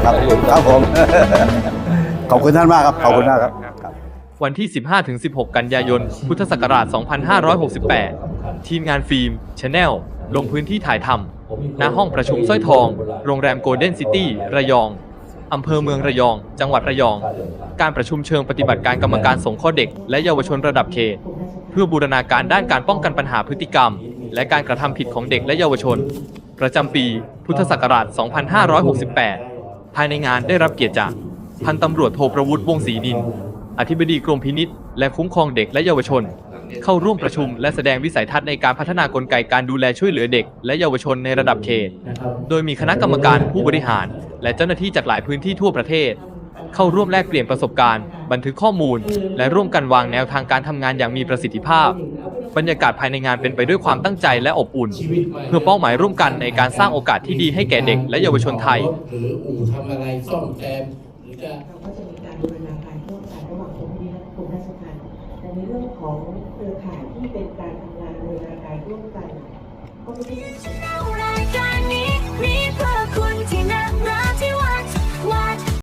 นะครับครับผมขอบคุณท่านมากครับขอบคุณมากครับครับ วันที่ 15-16 กันยายน พุทธศักราช 2568 ทีมงานฟิล์มชแนลลงพื้นที่ถ่ายทำณห้องประชุมสร้อยทอง โรงแรมโกลเด้นซิตี้ ระยอง อำเภอเมืองระยอง จังหวัดระยอง การประชุมเชิงปฏิบัติการกรรมการสงเคราะห์เด็ก และเยาวชนระดับเขต เพื่อบูรณาการด้านการป้องกันปัญหาพฤติกรรม และการกระทำผิดของเด็กและเยาวชน ประจำปี พุทธศักราช 2568 ภายในงานได้รับเกียรติจาก พันตำรวจโทประวุฒิวงศรีนิน อธิบดีกรมพินิษและคุ้มครองเด็กและเยาวชน เข้าร่วมประชุมและแสดงวิสัยทัศน์ในการพัฒนากลไกการดูแลช่วยเหลือเด็ก และเยาวชนในระดับเขต โดยมีคณะกรรมการผู้บริหาร และเจ้าหน้าที่จากหลายพื้นที่ทั่วประเทศ เข้าร่วมแลกเปลี่ยนประสบการณ์ บันทึกข้อมูล และร่วมกันวางแนวทางการทำงานอย่างมีประสิทธิภาพ บรรยากาศภายในงานเป็นไปด้วยความตั้งใจและอบอุ่น เพื่อเป้าหมายร่วมกันในการสร้างโอกาสที่ดีให้แก่เด็กและเยาวชนไทย หรืออู่ทำอะไรซ่อมแซมหรือจะเราก็จะมีการบูรณาการร่วมกันระหว่างกรมพินิจและกรมราชทัณฑ์แต่ในเรื่องของเครือข่ายที่เป็นการทำงานบูรณาการร่วมกันก็ไม่ได้